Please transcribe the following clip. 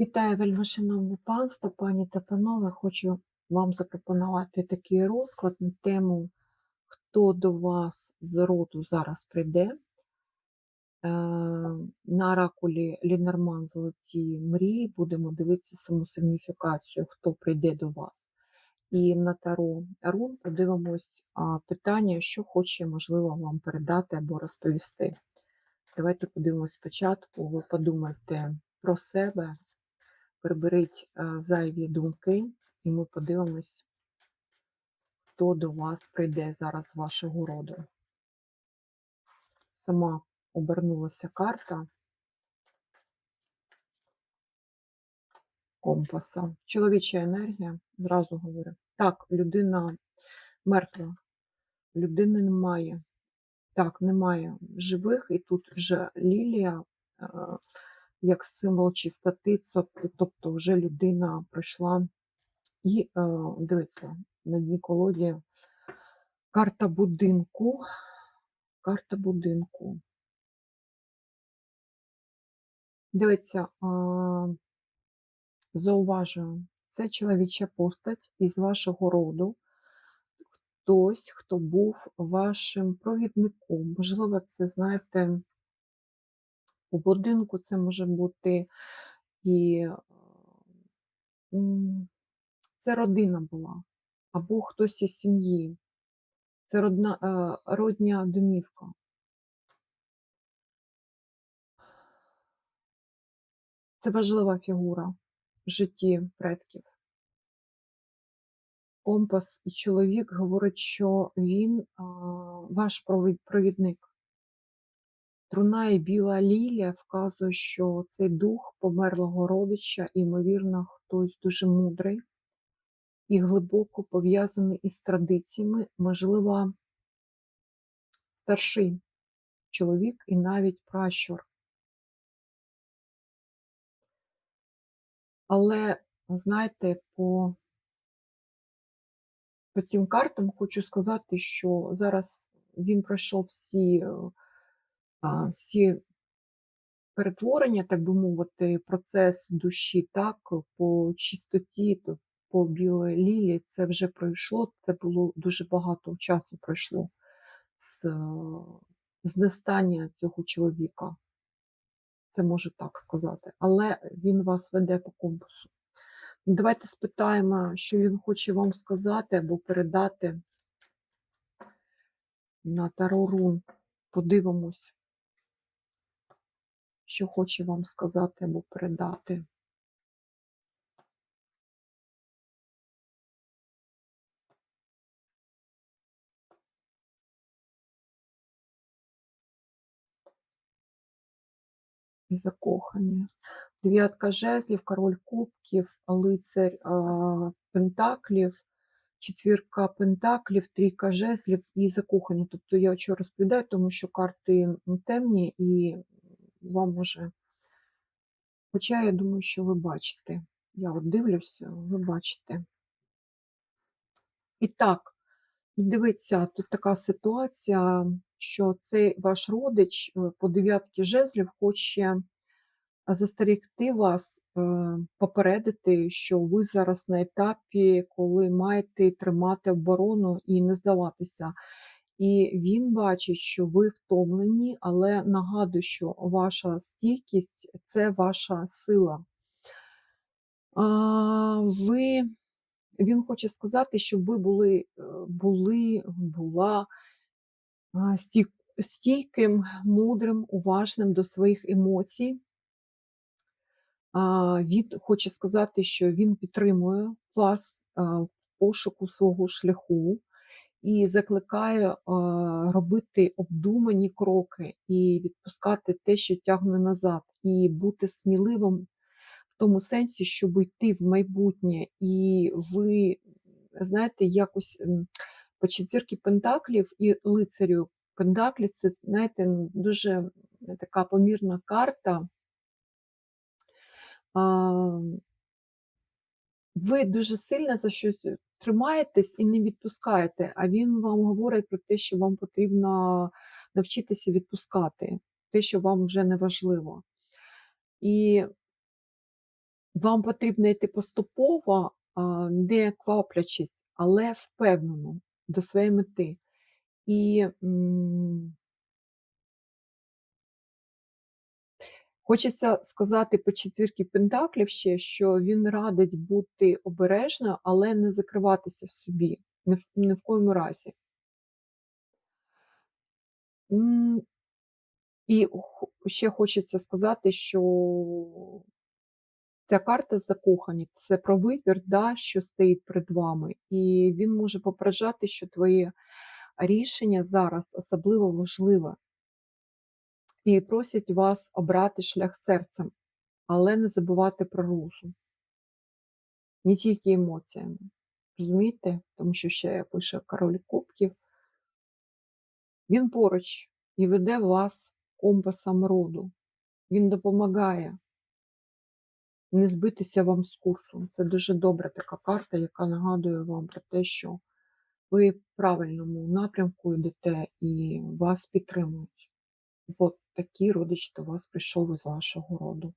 Вітаю, вельмишановне панство, пані та панове. Хочу вам запропонувати такий розклад на тему, хто до вас з роду зараз прийде. Е, На оракулі Лінорман Золоті мрії будемо дивитися саму сигніфікацію, хто прийде до вас. І на Таро Рун подивимось питання, що хоче, можливо, вам передати або розповісти. Давайте подивимось спочатку. Ви подумайте про себе, приберіть е, зайві думки, і ми подивимось, хто до вас прийде зараз з вашого роду. Сама обернулася карта компаса. Чоловіча енергія, зразу говорю. Так, людина мертва, людини немає. Так, немає живих, і тут вже лілія е, як символ чистоти, тобто вже людина пройшла і е, дивіться, на дні колоді карта будинку. Карта будинку. Дивіться, а, зауважую, це чоловіча постать із вашого роду. Хтось, хто був вашим провідником. Можливо, це, знаєте, у будинку це може бути і це родина була, або хтось із сім'ї. Це родна, е, родня домівка. Це важлива фігура в житті предків. Компас і чоловік говорить, що він а, ваш провідник. Труна і біла лілія вказує, що цей дух померлого родича, ймовірно, хтось дуже мудрий і глибоко пов'язаний із традиціями, можливо, старший чоловік і навіть пращур. Але, знаєте, по, по цим картам хочу сказати, що зараз він пройшов всі, е, всі перетворення, так би мовити, процес душі, так, по чистоті, то по білій лілі, це вже пройшло, це було дуже багато часу пройшло з знестання цього чоловіка. Це можу так сказати. Але він вас веде по компасу. Ну, Давайте спитаємо, що він хоче вам сказати або передати на Таро Рун. Подивимось, що хоче вам сказати або передати. і закохані. Дев'ятка жезлів, король кубків, лицарь а, пентаклів, четвірка пентаклів, трійка жезлів і закохані. Тобто я що розповідаю, тому що карти темні і вам може. Хоча я думаю, що ви бачите. Я от дивлюся, ви бачите. І так, дивіться, тут така ситуація, що цей ваш родич е, по дев'ятки жезлів хоче застерегти вас, е, попередити, що ви зараз на етапі, коли маєте тримати оборону і не здаватися. І він бачить, що ви втомлені, але нагадую, що ваша стійкість це ваша сила. А, Ви, він хоче сказати, щоб ви були, е, були була стійким, мудрим, уважним до своїх емоцій. А, Він хоче сказати, що він підтримує вас в пошуку свого шляху і закликає робити обдумані кроки і відпускати те, що тягне назад, і бути сміливим в тому сенсі, щоб йти в майбутнє, і ви, знаєте, якось по четвірки пентаклів і лицарю пентаклі це, знаєте, ну, дуже така помірна карта. Ви дуже сильно за щось тримаєтесь і не відпускаєте, а він вам говорить про те, що вам потрібно навчитися відпускати, те, що вам вже не важливо. І Вам потрібно йти поступово, не кваплячись, але впевнено до своєї мети. І хочеться сказати по четвірки Пентаклів ще, що він радить бути обережною, але не закриватися в собі. Ні в, ні в коєму разі. І ще хочеться сказати, що ця карта закохані це про вибір, да, що стоїть перед вами. І він може попереджати, що твоє рішення зараз особливо важливе. І просять вас обрати шлях серцем, але не забувати про розум, не тільки емоціями. Розумієте? Тому що ще пише король кубків. Він поруч і веде вас компасом роду. Він допомагає не збитися вам з курсу. Це дуже добра така карта, яка нагадує вам про те, що ви в правильному напрямку йдете і вас підтримують. От такий родич до вас прийшов із вашого роду.